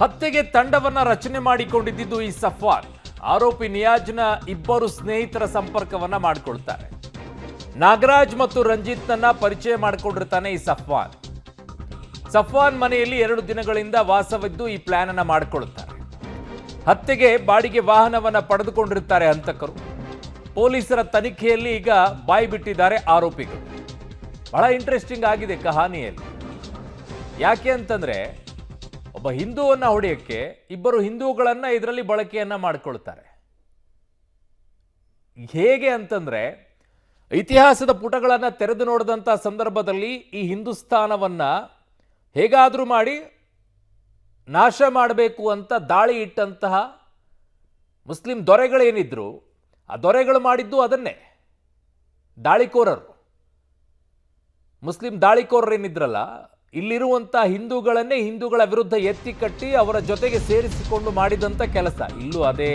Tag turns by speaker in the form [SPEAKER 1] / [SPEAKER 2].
[SPEAKER 1] ಹತ್ಯೆಗೆ ತಂಡವನ್ನ ರಚನೆ ಮಾಡಿಕೊಂಡಿದ್ದು ಈ ಸಫ್ವಾನ್. ಆರೋಪಿ ನಿಯಾಜ್ನ ಇಬ್ಬರು ಸ್ನೇಹಿತರ ಸಂಪರ್ಕವನ್ನ ಮಾಡಿಕೊಳ್ತಾರೆ. ನಾಗರಾಜ್ ಮತ್ತು ರಂಜಿತ್ನನ್ನ ಪರಿಚಯ ಮಾಡಿಕೊಂಡಿರ್ತಾನೆ ಈ ಸಫ್ವಾನ್. ಸಫ್ವಾನ್ ಮನೆಯಲ್ಲಿ ಎರಡು ದಿನಗಳಿಂದ ವಾಸವಿದ್ದು ಈ ಪ್ಲಾನ್ ಅನ್ನ ಮಾಡಿಕೊಳ್ಳುತ್ತಾರೆ ಹತ್ಯೆಗೆ ಬಾಡಿಗೆ ವಾಹನವನ್ನ ಪಡೆದುಕೊಂಡಿರ್ತಾರೆ ಹಂತಕರು. ಪೊಲೀಸರ ತನಿಖೆಯಲ್ಲಿ ಈಗ ಬಾಯಿ ಬಿಟ್ಟಿದ್ದಾರೆ ಆರೋಪಿಗಳು. ಬಹಳ ಇಂಟ್ರೆಸ್ಟಿಂಗ್ ಆಗಿದೆ ಕಹಾನಿಯಲ್ಲಿ. ಯಾಕೆ ಅಂತಂದ್ರೆ ಒಬ್ಬ ಹಿಂದೂವನ್ನು ಹೊಡೆಯಕ್ಕೆ ಇಬ್ಬರು ಹಿಂದೂಗಳನ್ನ ಇದರಲ್ಲಿ ಬಳಕೆಯನ್ನ ಮಾಡಿಕೊಳ್ತಾರೆ. ಹೇಗೆ ಅಂತಂದ್ರೆ, ಇತಿಹಾಸದ ಪುಟಗಳನ್ನು ತೆರೆದು ನೋಡಿದಂಥ ಸಂದರ್ಭದಲ್ಲಿ ಈ ಹಿಂದೂಸ್ತಾನವನ್ನ ಹೇಗಾದರೂ ಮಾಡಿ ನಾಶ ಮಾಡಬೇಕು ಅಂತ ದಾಳಿ ಇಟ್ಟಂತಹ ಮುಸ್ಲಿಂ ದೊರೆಗಳೇನಿದ್ರು, ಆ ದೊರೆಗಳು ಮಾಡಿದ್ದು ಅದನ್ನೇ. ದಾಳಿಕೋರರು. ಮುಸ್ಲಿಂ ದಾಳಿಕೋರರೇನಿದ್ರಲ್ಲ ಇಲ್ಲಿರುವಂಥ ಹಿಂದೂಗಳನ್ನೇ ಹಿಂದೂಗಳ ವಿರುದ್ಧ ಎತ್ತಿ ಕಟ್ಟಿ ಅವರ ಜೊತೆಗೆ ಸೇರಿಸಿಕೊಂಡು ಮಾಡಿದಂಥ ಕೆಲಸ. ಇಲ್ಲೂ ಅದೇ.